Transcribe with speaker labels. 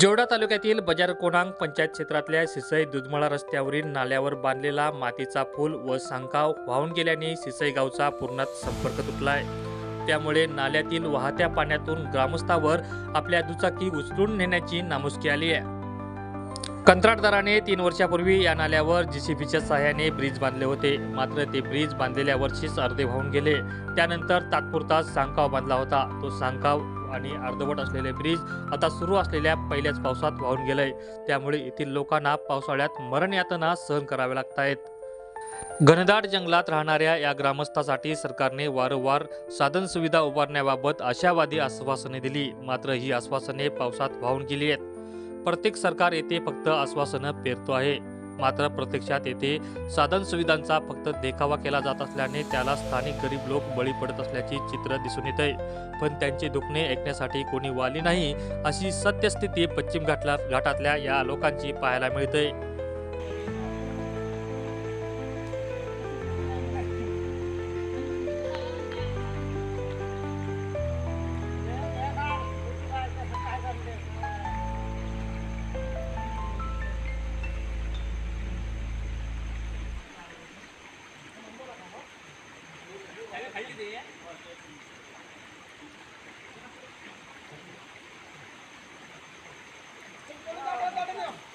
Speaker 1: जोडा तालुक्यातील बजार कोणांग पंचायत क्षेत्रातल्या सिसई दुधमळा रस्त्यावरील नाल्यावर बांधलेला मातीचा पूल व सांकाव वाहून गेल्याने सिसई गावचा पूर्णत संपर्क तुटला आहे त्यामुळे नाल्यातील वाहत्या पाण्यातून ग्रामस्थावर आपल्या दुचाकी उचलून नेण्याची नामुष्की आली आहे. कंत्राटदाराने तीन वर्षापूर्वी या नाल्यावर जीसीबीच्या सहाय्याने ब्रिज बांधले होते. मात्र ते ब्रिज बांधलेल्या वर्षीच अर्धे वाहून गेले. त्यानंतर तात्पुरता सांकाव बांधला होता. तो सांकाव आणि अर्धवट असलेले ब्रिज आता सुरू असलेल्या पहिल्याच पावसात वाहून गेलंय. त्यामुळे येथील लोकांना पावसाळ्यात मरण यातना सहन कराव्या लागत आहेत. घनदाट जंगलात राहणाऱ्या या ग्रामस्थासाठी सरकारने वारंवार साधन सुविधा उभारण्याबाबत आशावादी आश्वासने दिली. मात्र ही आश्वासने पावसात वाहून गेली आहेत. प्रत्येक सरकार येथे फक्त आश्वासनं पेरतो आहे. मात्र प्रत्यक्षात येथे साधन सुविधांचा फक्त देखावा केला जात असल्याने त्याला स्थानिक गरीब लोक बळी पडत असल्याचे चित्र दिसून येत आहे पण त्यांचे दुखणे ऐकण्यासाठी कोणी वाली नाही अशी सत्यस्थिती पश्चिम घाटला घाटातल्या या लोकांची पाहायला मिळते चाहिए Go, go, go, go, go.